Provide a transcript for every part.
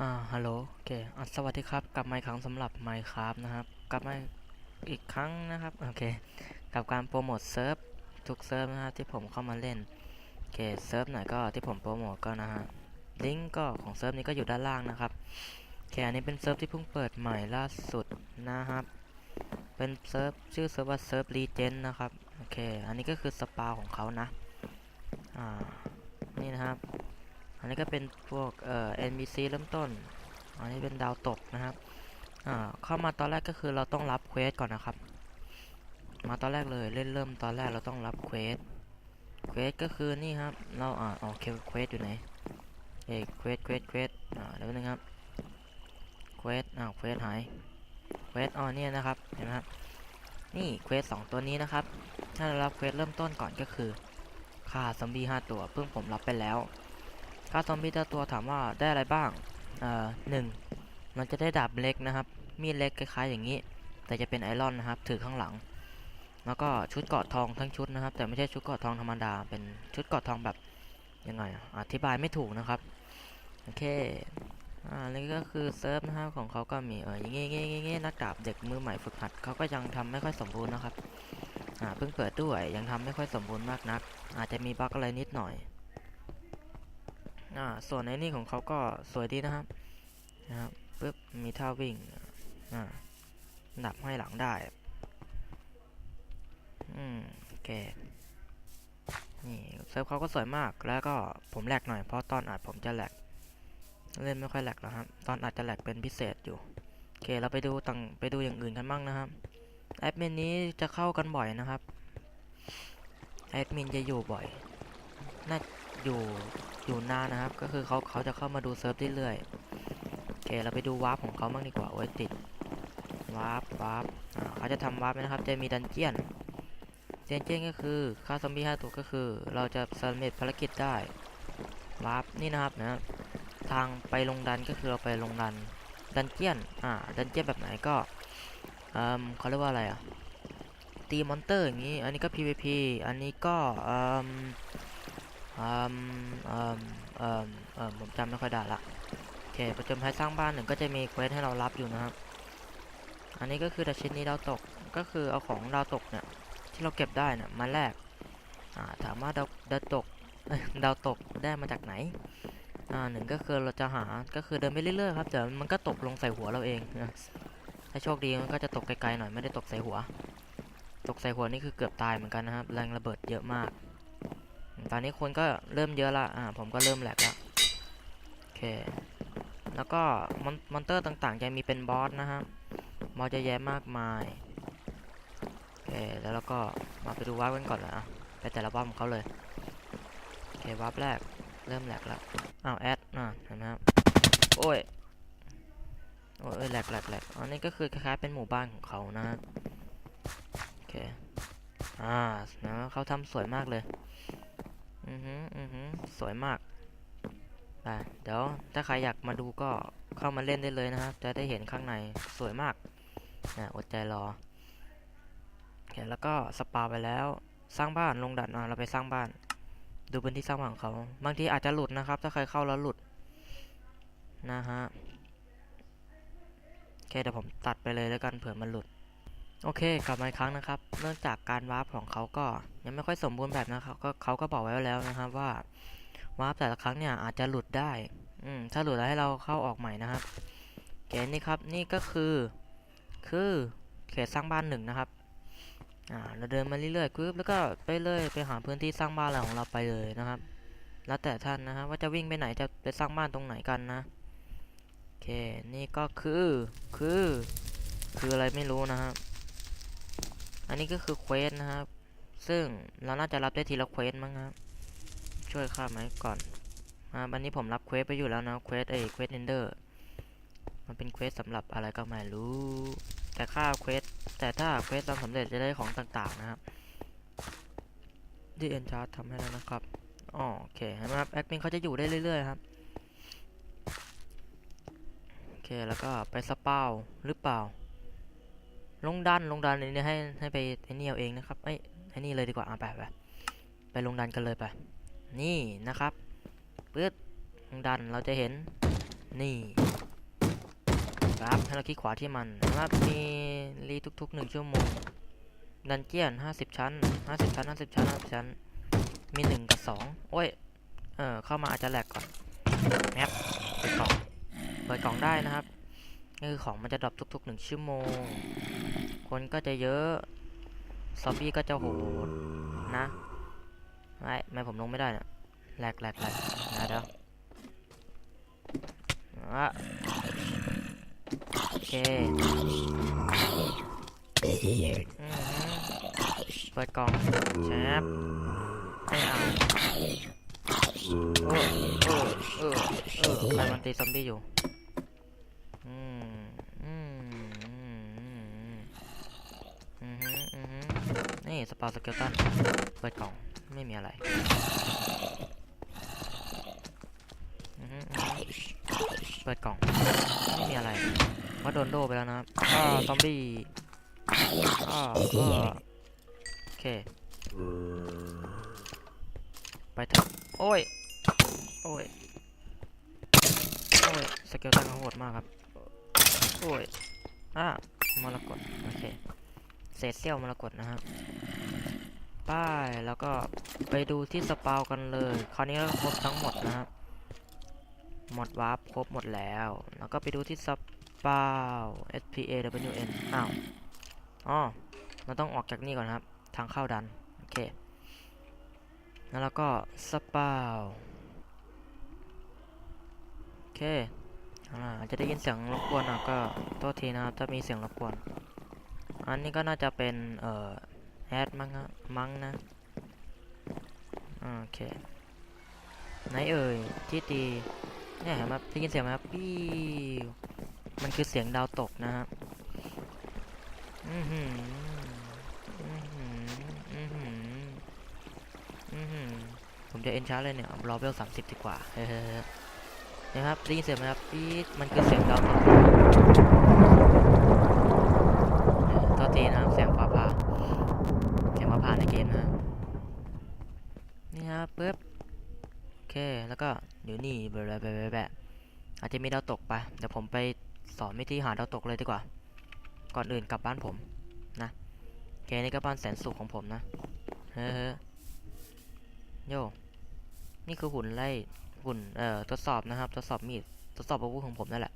อ่า ฮัลโหล โอเคอะสวัสดีครับ กลับมาอีกครั้งสำหรับ Minecraft นะครับ กลับมาอีกครั้งนะครับ โอเค กับการโปรโมทเซิร์ฟทุกเซิร์ฟนะครับที่ผมเข้ามาเล่น โอเค เซิร์ฟไหนก็ที่ผมโปรโมทก็นะฮะ ลิงก์ก็ของเซิร์ฟนี้ก็อยู่ด้านล่างนะครับโอเคอันนี้เป็นเซิร์ฟที่เพิ่งเปิดใหม่ล่าสุดนะครับ เป็นเซิร์ฟชื่อเซิร์ฟว่าเซิร์ฟรีเจนนะครับ โอเค อันนี้ก็คือสปาของเขานะ อ่า นี่นะครับ อันนี้ก็เป็นพวกเอ่อ NPC เริ่มต้น อันนี้เป็นดาวตกนะครับอ่าเข้ามาตอนแรกก็คือเราต้องรับเควสก่อนนะครับ มาตอนแรกเลยเล่นเริ่มตอนแรกเราต้องรับเควสเควสก็คือนี่ครับ เราอ่าโอเคเควสอยู่ไหนเอ้เควสเควสเควสอ่าเดี๋ยวนึงครับเควสอ้าวเควสหายเควสอ๋อเนี่ยนะครับเห็นไหมครับนี่เควสสองตัวนี้นะครับ ถ้าเรารับเควสเริ่มต้นก่อนก็คือฆ่าซอมบี้ห้าตัวเพิ่งผมรับไปแล้ว ค่าซอมบี้แต่ตัวถามว่าได้อะไรบ้างเอ่อหนึ่งมันจะได้ดาบเล็กนะครับ มีดเล็กคล้ายๆอย่างนี้ แต่จะเป็นไอรอนนะครับ ถือข้างหลัง แล้วก็ชุดเกราะทองทั้งชุดนะครับ แต่ไม่ใช่ชุดเกราะทองธรรมดา เป็นชุดเกราะทองแบบยังไงอธิบายไม่ถูกนะครับ โอเค อ่านี่ก็คือเซิร์ฟนะครับของเขาก็มีเอออย่างงี้งี้งี้นักดาบเด็กมือใหม่ฝึกหัดเขาก็ยังทำไม่ค่อยสมบูรณ์นะครับ อ่าเพิ่งเปิดด้วยยังทำไม่ค่อยสมบูรณ์มากนัก อาจจะมีบั๊กอะไรนิดหน่อย อ่าส่วนในนี่ของเขาก็สวยดีนะครับนะครับปึ๊บมีท่าวิ่งอ่าดับให้หลังได้ อืมโอเคนี่เซิร์ฟเขาก็สวยมากแล้วก็ผมแหลกหน่อยเพราะตอนอัดผมจะแหลกเล่นไม่ค่อยแหลกแล้วครับ ตอนอัดจะแหลกเป็นพิเศษอยู่ โอเค เราไปดูต่างไปดูอย่างอื่นกันบ้างนะครับ แอดมินนี้จะเข้ากันบ่อยนะครับ แอดมินจะอยู่บ่อย น่าอยู่ อยู่นานนะครับ ก็คือเขาเขาจะเข้ามาดูเซิร์ฟเรื่อยๆโอเคเราไปดูวาร์ปของเขาบ้างดีกว่าโอ้ยติดวาร์ปวาร์ปเขาจะทำวาร์ปไหมนะครับ จะมีดันเจียนดันเจียนก็คือฆ่าซอมบี้ห้าตัวก็คือ เราจะสำเร็จภารกิจได้วาร์ปนี่นะครับนะทางไปลงดันก็คือเราไปลงดันดันเจียนอ่าดันเจียนแบบไหนก็เอ่มเขาเรียกว่าอะไรอะตีมอนเตอร์อย่างนี้ อันนี้ก็ PVP อันนี้ก็เอ่ม อืมอืมอืมอืมผมจำไม่ค่อยได้ละโอเคประจนภัยสร้างบ้านหนึ่งก็จะมีเควสให้เรารับอยู่นะครับ อันนี้ก็คือดัชนีดาวตกก็คือเอาของดาวตกเนี่ยที่เราเก็บได้เนี่ยมาแลกอ่าถามว่าดาวดาวตกดาวตกได้มาจากไหนอ่าหนึ่งก็คือเราจะหาก็คือเดินไปเรื่อยๆครับเดี๋ยวมันก็ตกลงใส่หัวเราเองนะถ้าโชคดีมันก็จะตกไกลๆหน่อยไม่ได้ตกใส่หัว ตกใส่หัวนี่คือเกือบตายเหมือนกันนะครับ แรงระเบิดเยอะมาก ตอนนี้คนก็เริ่มเยอะละอ่าผมก็เริ่มแหลกละโอเค แล้วก็มอนมอนเตอร์ต่างๆ จะมีเป็นบอสนะครับบอสจะแยะมากมายโอเคแล้วเราก็มาไปดูวาร์ปกันก่อนเลยอะไปแต่ละวาร์ปของเขาเลยโอเควาร์ปแรกเริ่มแหลกแล้วอ้าวแอดอ่าเห็นไหมครับโอ้ยโอ้ยแหลกแหลกแหลกอันนี้ก็คือคล้ายๆเป็นหมู่บ้านของเขานะโอเคอ่านะเขาทำสวยมากเลย อือหืออือหือสวยมากไปเดี๋ยวถ้าใครอยากมาดูก็เข้ามาเล่นได้เลยนะครับ จะได้เห็นข้างในสวยมากนะอดใจรอโอเคแล้วก็สปาไปแล้วสร้างบ้านลงดันอะเราไปสร้างบ้าน ดูพื้นที่สร้างบ้านของเขาบางทีอาจจะหลุดนะครับ ถ้าใครเข้าแล้วหลุดนะฮะโอเคเดี๋ยวผมตัดไปเลยแล้วกันเผื่อมันหลุด โอเคกลับมาอีกครั้งนะครับ เนื่องจากการวาร์ปของเขาก็ยังไม่ค่อยสมบูรณ์แบบนะครับก็เขาก็บอกไว้แล้วนะครับว่าวาร์ปแต่ละครั้งเนี่ยอาจจะหลุดได้ อืมถ้าหลุดแล้วให้เราเข้าออกใหม่นะครับเกณฑ์นี้ครับนี่ก็คือ คือเขตสร้างบ้านหนึ่งนะครับอ่าเราเดินมาเรื่อยๆปึ๊บแล้วก็ไปเลยไปหาพื้นที่สร้างบ้านอะไรของเราไปเลยนะครับ แล้วแต่ท่านนะครับว่าจะวิ่งไปไหนจะไปสร้างบ้านตรงไหนกันนะโอเคนี่ก็คือคือ คืออะไรไม่รู้นะครับ อันนี้ก็คือเควสนะครับ ซึ่งเราน่าจะรับได้ทีละเควสมั้งครับ ช่วยข้าไหมก่อนอ่าวันนี้ผมรับเควสไปอยู่แล้วนะ เควสไอ้เควสเอนเดอร์ มันเป็นเควสสำหรับอะไรก็ไม่รู้ แต่ค่าเควส แต่ถ้าเควสทำสำเร็จจะได้ของต่างๆนะครับดีเอ็นชาร์ททำให้แล้วนะครับอ๋อโอเคเห็นไหมครับ แอดมินเขาจะอยู่ได้เรื่อยๆครับ โอเค แล้วก็ไปสปาวหรือเปล่า ลงดันลงดันนี่ให้ให้ไปไอ้นี่เอาเองนะครับไอ้ยไอ้นี่เลยดีกว่าอะไปไปไปลงดันกันเลยไปนี่นะครับปึ๊ดลงดันเราจะเห็นนี่ครับให้เราคลิกขวาที่มันนะครับมีรีทุกๆหนึ่งชั่วโมงดันเจียนห้าสิบชั้นห้าสิบชั้นห้าสิบชั้นห้าสิบชั้น มีหนึ่งกับสองโอ้ย เออเข้ามาอาจจะแหลกก่อนแมปเปิดกล่องเปิดกล่องได้นะครับ นี่คือของมันจะดรอปทุกๆหนึ่งชั่วโมง คนก็จะเยอะ ซอมบี้ก็จะโหดนะไม่ไม่ผมลงไม่ได้นี่ยแหลกแหลกแหลกนะเดี๋ยวอะโอเคเปิดกล่องแชปไม่เอาเออเออเออใครมันตีซอมบี้อยู่ นี่สปาสเกลตันเปิดกล่องไม่มีอะไรเปิดกล่องไม่มีอะไรว่าโดนโดไปแล้วนะครับก็ซอมบี้ก็โอเคไปเถอะโอ้ยโอ้ยโอ้ยสเกลตันเขาโหดมากครับโอ้ยอะมรกตโอเค ษเสี้ยวมรกตนะครับป้ายแล้วก็ไปดูที่สปาวกันเลย คราวนี้เราครบทั้งหมดนะครับหมดวาร์ปครบหมดแล้ว แล้วก็ไปดูที่สปาว S P A W N อ้าวอ๋อเราต้องออกจากนี่ก่อนครับ ทางเข้าดัน โอเค แล้วเราก็สปาวโอเคอ่าจจะได้ยินเสียงรบกวนอะก็โทษทีนะครับถ้ามีเสียงรบกวน อันนี้ก็น่าจะเป็น เอ่อแอดมั้งฮะมั้งนะโอเคไหนเอ่ยที่ตีเนี่ยเห็นได้ยินเสียงไหมครับปิ้มันคือเสียงดาวตกนะครับอือหืออือหืออือหืออือหือผมจะเอ็นชาร์เลยเนี่ยรอเวลสามสิบดีกว่าเฮ้ยนะครับได้ยินเสียงไหมครับปี๊ดมันคือเสียงดาวตกโทษทีนะครับเสียงฟ้าผ่าเสียงฟ้าผ่าในเกมนะนี่ครับปึ๊บโอเค แล้วก็เดี๋ยวนี่แบะแบะแบบอาจจะมีดาวตกไปเดี๋ยวผมไปสอนวิธีหาดาวตกเลยดีกว่า ก่อนอื่นกลับบ้านผมนะโอเคนี่ก็บ้านแสนสุขของผมนะเฮ้ยโยนี่คือหุ่นไล่หุ่นเอ่อทดสอบนะครับทดสอบมีดทดสอบอาวุธของผมนั่นแหละ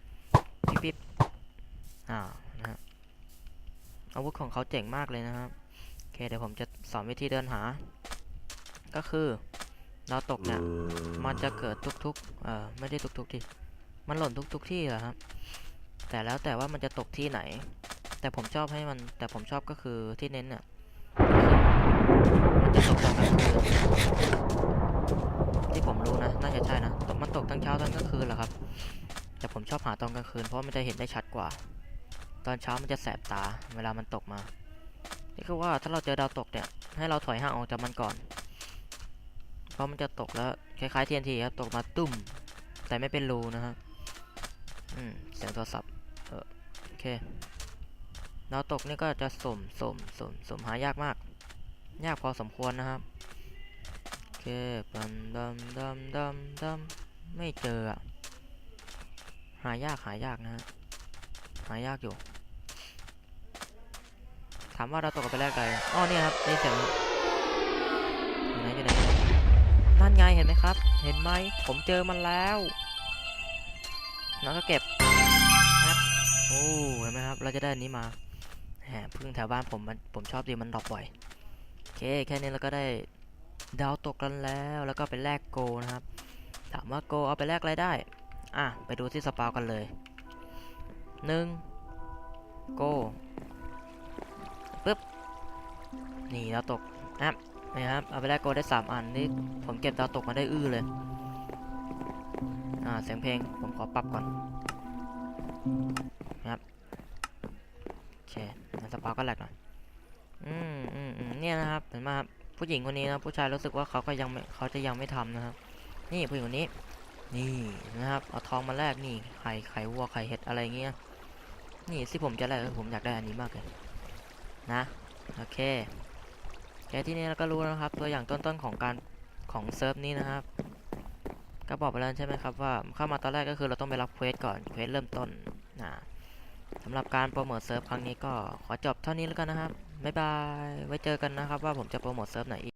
ปิ๊บปิ๊บอ่านะฮะอาวุธของเขาเจ๋งมากเลยนะครับโอเคเดี๋ยวผมจะสอนวิธีเดินหา ก็คือ ดาวตกเนี่ยมันจะเกิดทุกๆเอ่อไม่ได้ทุกๆที่มันหล่นทุกๆที่แหละครับ แต่แล้วแต่ว่ามันจะตกที่ไหน แต่ผมชอบให้มัน แต่ผมชอบก็คือที่เน้นเนี่ยมันจะตกตอนกลางคืนที่ผมรู้นะน่าจะใช่นะตกมันตกทั้งเช้าทั้งกลางคืนแหละครับ แต่ผมชอบหาตอนกลางคืนเพราะมันจะเห็นได้ชัดกว่า ตอนเช้ามันจะแสบตา เวลามันตกมา นี่คือว่าถ้าเราเจอดาวตกเนี่ย ให้เราถอยห่างออกจากมันก่อนเพ ราะมันจะตกแล้วคล้ายๆ TNT ครับ ตกมาตุ้มแต่ไม่เป็นรูนะครับอืม เสียงโทรศัพท์เออโอเคดาวตกนี่ก็จะสมสมสมสมหายากมาก ยากพอสมควรนะครับ โอเคปันดำดำดำดำไม่เจออะหายากหายากนะฮะ หายากอยู่ ถามว่าเราตกกันไปแรกใดอ๋อเนี่ยครับนี่เสียงอยู่ไหนอยู่ไหนนั่น ไงเห็นไหมครับ เห็นไหมผมเจอมันแล้วแล้วก็เก็บครับโอ้เห็นไหมครับ เราจะได้อันนี้มาแหมพึ่งแถวบ้านผมมันผมชอบดีมันดรอปบ่อยโอเคแค่นี้เราก็ได้ดาวตกกันแล้วแล้วก็ไปแลกโกนะครับ ถามว่าโกเอาไปแลกอะไรได้ อะ ไปดูที่สปาวกันเลยหนึ่งโกปึ๊บ นี่ดาวตกอะ นี่ครับ เอาไปแลกโกได้สามอันนี่ผมเก็บดาวตกมาได้อื้อเลย อ่า เสียงเพลงผมขอปรับก่อนนะครับโอเคสปาก็แหลกหน่อย อืมอืมอืมเนี่ยนะครับ เห็นไหมครับ ผู้หญิงคนนี้นะ ผู้ชายรู้สึกว่าเขาก็ยังไม่เขาจะยังไม่ทำนะครับ นี่ผู้หญิงคนนี้ นี่นะครับ เอาทองมาแลกนี่ ไข่ ไข่วัว ไข่เห็ดอะไรเงี้ย นี่ที่ผมจะแลกผมอยากได้อันนี้มากเลย นะ โอเค แค่ที่นี้เราก็รู้แล้วนะครับ ตัวอย่างต้นๆของการของเซิร์ฟนี้นะครับ ก็บอกไปแล้วใช่ไหมครับว่าเข้ามาตอนแรกก็คือเราต้องไปรับเควสก่อนเควสเริ่มต้นนะสำหรับการโปรโมทเซิร์ฟครั้งนี้ก็ขอจบเท่านี้แล้วกันนะครับบ๊ายบายไว้เจอกันนะครับว่าผมจะโปรโมทเซิร์ฟไหนอีก